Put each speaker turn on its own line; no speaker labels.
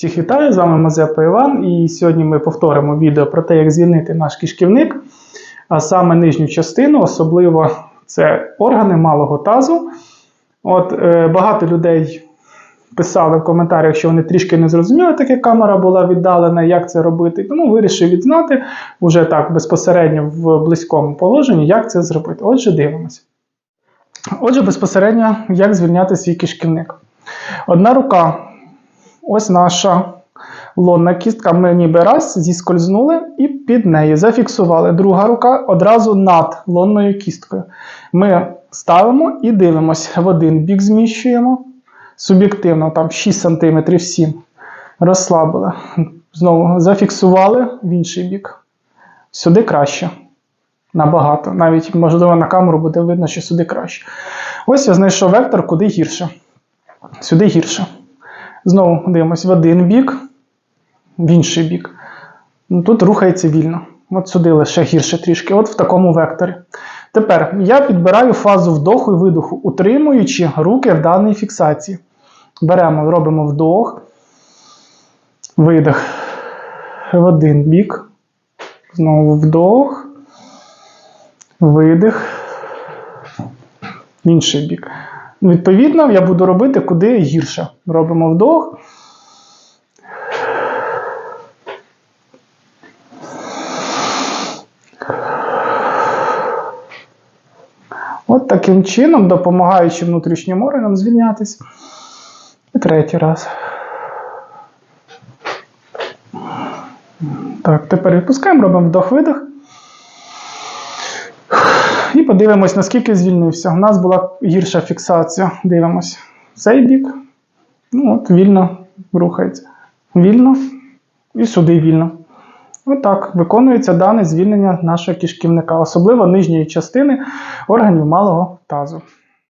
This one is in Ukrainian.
Всіх вітаю, з вами Мазепа Іван, і сьогодні ми повторимо відео про те, як звільнити наш кишківник, а саме нижню частину, особливо це органи малого тазу. От е, Багато людей писали в коментарях, що вони трішки не зрозуміли, так як камера була віддалена, як це робити. Тому вирішив відзнати вже так безпосередньо в близькому положенні, як це зробити. Отже, дивимося. Отже, безпосередньо, як звільняти свій кишківник. Одна рука Ось наша лонна кістка. Ми ніби раз зіскользнули і під неї зафіксували. Друга рука одразу над лонною кісткою. Ми ставимо і дивимося. В один бік зміщуємо. Суб'єктивно, там 6 см 7 Розслабили. Знову зафіксували в інший бік. Сюди краще. Набагато. Навіть, можливо, на камеру буде видно, що сюди краще. Ось я знайшов вектор, куди гірше. Сюди гірше. Знову дивимось в один бік, в інший бік. Ну, Тут рухається вільно. От сюди лише гірше трішки, от в такому векторі. Тепер я підбираю фазу вдоху і видоху, утримуючи руки в даній фіксації. Беремо, робимо вдох, видих в один бік. Знову вдох, видих, інший бік. Відповідно, я буду робити куди гірше. Робимо вдох. От таким чином, допомагаючи внутрішнім органам звільнятися. І третій раз. Так, тепер відпускаємо, робимо вдох-видох. І подивимось, наскільки звільнився. У нас була гірша фіксація. Дивимось. Цей бік. Ну, от, вільно рухається. Вільно. І сюди вільно. Отак виконується дане звільнення нашого кишківника, особливо нижньої частини органів малого тазу.